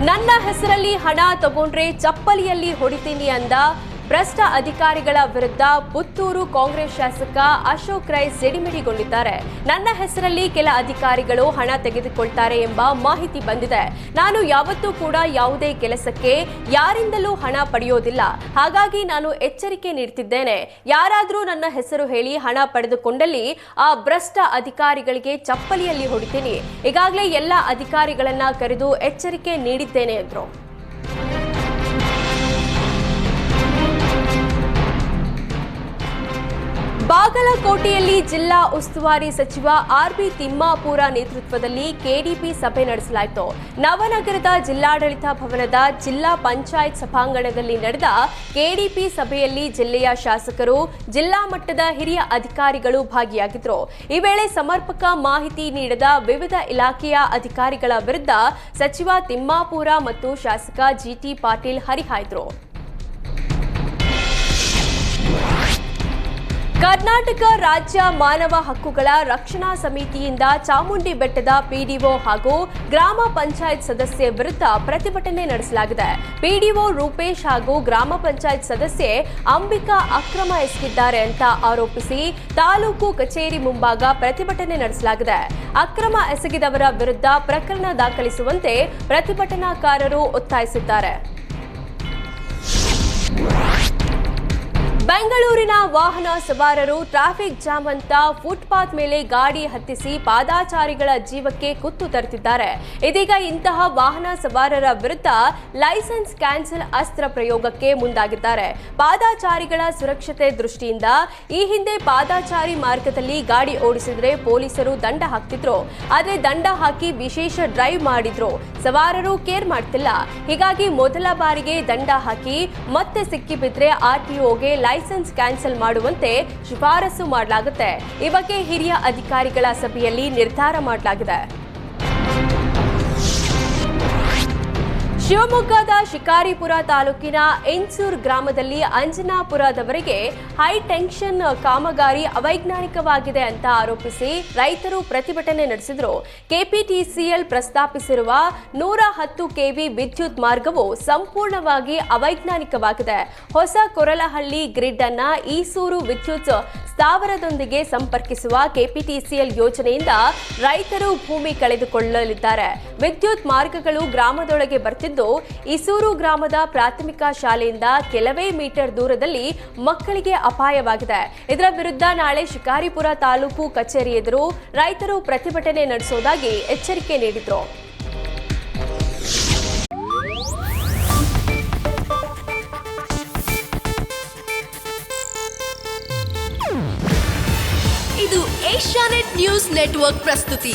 ನನ್ನ ಹೆಸರಲ್ಲಿ ಹಣ ತಗೊಂಡ್ರೆ ಚಪ್ಪಲಿಯಲ್ಲಿ ಹೊಡಿತೀನಿ ಅಂದ ಭ್ರಷ್ಟ ಅಧಿಕಾರಿಗಳ ವಿರುದ್ಧ ಪುತ್ತೂರು ಕಾಂಗ್ರೆಸ್ ಶಾಸಕ ಅಶೋಕ್ ರೈ ಸಿಡಿಮಿಡಿಗೊಂಡಿದ್ದಾರೆ. ನನ್ನ ಹೆಸರಲ್ಲಿ ಕೆಲ ಅಧಿಕಾರಿಗಳು ಹಣ ತೆಗೆದುಕೊಳ್ತಾರೆ ಎಂಬ ಮಾಹಿತಿ ಬಂದಿದೆ. ನಾನು ಯಾವತ್ತೂ ಕೂಡ ಯಾವುದೇ ಕೆಲಸಕ್ಕೆ ಯಾರಿಂದಲೂ ಹಣ ಪಡೆಯೋದಿಲ್ಲ. ಹಾಗಾಗಿ ನಾನು ಎಚ್ಚರಿಕೆ ನೀಡುತ್ತಿದ್ದೇನೆ ಯಾರಾದರೂ ನನ್ನ ಹೆಸರು ಹೇಳಿ ಹಣ ಪಡೆದುಕೊಂಡಲ್ಲಿ ಆ ಭ್ರಷ್ಟ ಅಧಿಕಾರಿಗಳಿಗೆ ಚಪ್ಪಲಿಯಲ್ಲಿ ಹೊಡಿತೀನಿ. ಈಗಾಗಲೇ ಎಲ್ಲ ಅಧಿಕಾರಿಗಳನ್ನ ಕರೆದು ಎಚ್ಚರಿಕೆ ನೀಡಿದ್ದೇನೆ ಎಂದರು ಬಾಗಲಕೋಟೆಯಲ್ಲಿ ಜಿಲ್ಲಾ ಉಸ್ತುವಾರಿ ಸಚಿವ ಆರ್ ಬಿ ತಿಮ್ಮಾಪುರ ನೇತೃತ್ವದಲ್ಲಿ ಕೆಡಿಪಿ ಸಭೆ ನಡೆಸಲಾಯಿತು. ನವನಗರದ ಜಿಲ್ಲಾಡಳಿತ ಭವನದ ಜಿಲ್ಲಾ ಪಂಚಾಯತ್ ಸಭಾಂಗಣದಲ್ಲಿ ನಡೆದ ಕೆಡಿಪಿ ಸಭೆಯಲ್ಲಿ ಜಿಲ್ಲೆಯ ಶಾಸಕರು, ಜಿಲ್ಲಾ ಮಟ್ಟದ ಹಿರಿಯ ಅಧಿಕಾರಿಗಳು ಭಾಗಿಯಾಗಿದ್ದರು ಈ ವೇಳೆ ಸಮರ್ಪಕ ಮಾಹಿತಿ ನೀಡದ ವಿವಿಧ ಇಲಾಖೆಯ ಅಧಿಕಾರಿಗಳ ವಿರುದ್ಧ ಸಚಿವ ತಿಮ್ಮಾಪುರ ಮತ್ತು ಶಾಸಕ ಜಿಟಿ ಪಾಟೀಲ್ ಹರಿಹಾಯ್ದರು. ಕರ್ನಾಟಕ ರಾಜ್ಯ ಮಾನವ ಹಕ್ಕುಗಳ ರಕ್ಷಣಾ ಸಮಿತಿಯಿಂದ ಚಾಮುಂಡಿ ಬೆಟ್ಟದ ಪಿಡಿಒ ಹಾಗೂ ಗ್ರಾಮ ಪಂಚಾಯತ್ ಸದಸ್ಯೆ ವಿರುದ್ಧ ಪ್ರತಿಭಟನೆ ನಡೆಸಲಾಗಿದೆ. ಪಿಡಿಒ ರೂಪೇಶ್ ಹಾಗೂ ಗ್ರಾಮ ಪಂಚಾಯತ್ ಸದಸ್ಯೆ ಅಂಬಿಕಾ ಅಕ್ರಮ ಎಸಗಿದ್ದಾರೆ ಅಂತ ಆರೋಪಿಸಿ ತಾಲೂಕು ಕಚೇರಿ ಮುಂಭಾಗ ಪ್ರತಿಭಟನೆ ನಡೆಸಲಾಗಿದೆ. ಅಕ್ರಮ ಎಸಗಿದವರ ವಿರುದ್ಧ ಪ್ರಕರಣ ದಾಖಲಿಸುವಂತೆ ಪ್ರತಿಭಟನಾಕಾರರು ಒತ್ತಾಯಿಸಿದ್ದಾರೆ. ಬೆಂಗಳೂರಿನ ವಾಹನ ಸವಾರರು ಟ್ರಾಫಿಕ್ ಜಾಮ್ ಅಂತ ಫುಟ್ಪಾತ್ ಮೇಲೆ ಗಾಡಿ ಹತ್ತಿಸಿ ಪಾದಾಚಾರಿಗಳ ಜೀವಕ್ಕೆ ಕುತ್ತು ತರುತ್ತಿದ್ದಾರೆ. ಇದೀಗ ಇಂತಹ ವಾಹನ ಸವಾರರ ವಿರುದ್ಧ ಲೈಸೆನ್ಸ್ ಕ್ಯಾನ್ಸಲ್ ಅಸ್ತ್ರ ಪ್ರಯೋಗಕ್ಕೆ ಮುಂದಾಗಿದ್ದಾರೆ. ಪಾದಾಚಾರಿಗಳ ಸುರಕ್ಷತೆ ದೃಷ್ಟಿಯಿಂದ ಈ ಹಿಂದೆ ಪಾದಾಚಾರಿ ಮಾರ್ಗದಲ್ಲಿ ಗಾಡಿ ಓಡಿಸಿದ್ರೆ ಪೊಲೀಸರು ದಂಡ ಹಾಕ್ತಿದ್ರು. ಆದ್ರೆ ದಂಡ ಹಾಕಿ ವಿಶೇಷ ಡ್ರೈವ್ ಮಾಡಿದ್ರು. ಸವಾರರು ಕೇರ್ ಮಾಡ್ತಿಲ್ಲ. ಹೀಗಾಗಿ ಮೊದಲ ಬಾರಿಗೆ ದಂಡ ಹಾಕಿ ಮತ್ತೆ ಸಿಕ್ಕಿಬಿದ್ರೆ ಆರ್ಟಿಒಗೆ ಲೈಸೆನ್ಸ್ ಕ್ಯಾನ್ಸಲ್ ಮಾಡುವಂತೆ ಶಿಫಾರಸು ಮಾಡಲಾಗುತ್ತೆ. ಈ ಬಗ್ಗೆ ಹಿರಿಯ ಅಧಿಕಾರಿಗಳ ಸಭೆಯಲ್ಲಿ ನಿರ್ಧಾರ ಮಾಡಲಾಗಿದೆ. ಶಿವಮೊಗ್ಗದ ಶಿಕಾರಿಪುರ ತಾಲೂಕಿನ ಎಂಚೂರ್ ಗ್ರಾಮದಲ್ಲಿ ಅಂಜನಾಪುರದವರೆಗೆ ಹೈ ಟೆನ್ಷನ್ ಕಾಮಗಾರಿ ಅವೈಜ್ಞಾನಿಕವಾಗಿದೆ ಅಂತ ಆರೋಪಿಸಿ ರೈತರು ಪ್ರತಿಭಟನೆ ನಡೆಸಿದ್ರು. ಕೆಪಿಟಿಸಿಎಲ್ ಪ್ರಸ್ತಾಪಿಸಿರುವ ನೂರ ಹತ್ತು ಕೆವಿ ವಿದ್ಯುತ್ ಮಾರ್ಗವು ಸಂಪೂರ್ಣವಾಗಿ ಅವೈಜ್ಞಾನಿಕವಾಗಿದೆ. ಹೊಸ ಕೊರಲಹಳ್ಳಿ ಗ್ರಿಡ್ ಅನ್ನ ಈಸೂರು ವಿದ್ಯುತ್ ಸ್ಥಾವರದೊಂದಿಗೆ ಸಂಪರ್ಕಿಸುವ ಕೆಪಿಟಿಸಿಎಲ್ ಯೋಜನೆಯಿಂದ ರೈತರು ಭೂಮಿ ಕಳೆದುಕೊಳ್ಳಲಿದ್ದಾರೆ. ವಿದ್ಯುತ್ ಮಾರ್ಗಗಳು ಗ್ರಾಮದೊಳಗೆ ಬರ್ತಿದ್ದು ಇಸೂರು ಗ್ರಾಮದ ಪ್ರಾಥಮಿಕ ಶಾಲೆಯಿಂದ ಕೆಲವೇ ಮೀಟರ್ ದೂರದಲ್ಲಿ ಮಕ್ಕಳಿಗೆ ಅಪಾಯವಾಗಿದೆ. ಇದರ ವಿರುದ್ಧ ನಾಳೆ ಶಿಕಾರಿಪುರ ತಾಲೂಕು ಕಚೇರಿ ಎದುರು ರೈತರು ಪ್ರತಿಭಟನೆ ನಡೆಸುವುದಾಗಿ ಎಚ್ಚರಿಕೆ ನೀಡಿದರು. ಇದು ಏಷ್ಯಾನೆಟ್ ನ್ಯೂಸ್ ನೆಟ್ವರ್ಕ್ ಪ್ರಸ್ತುತಿ.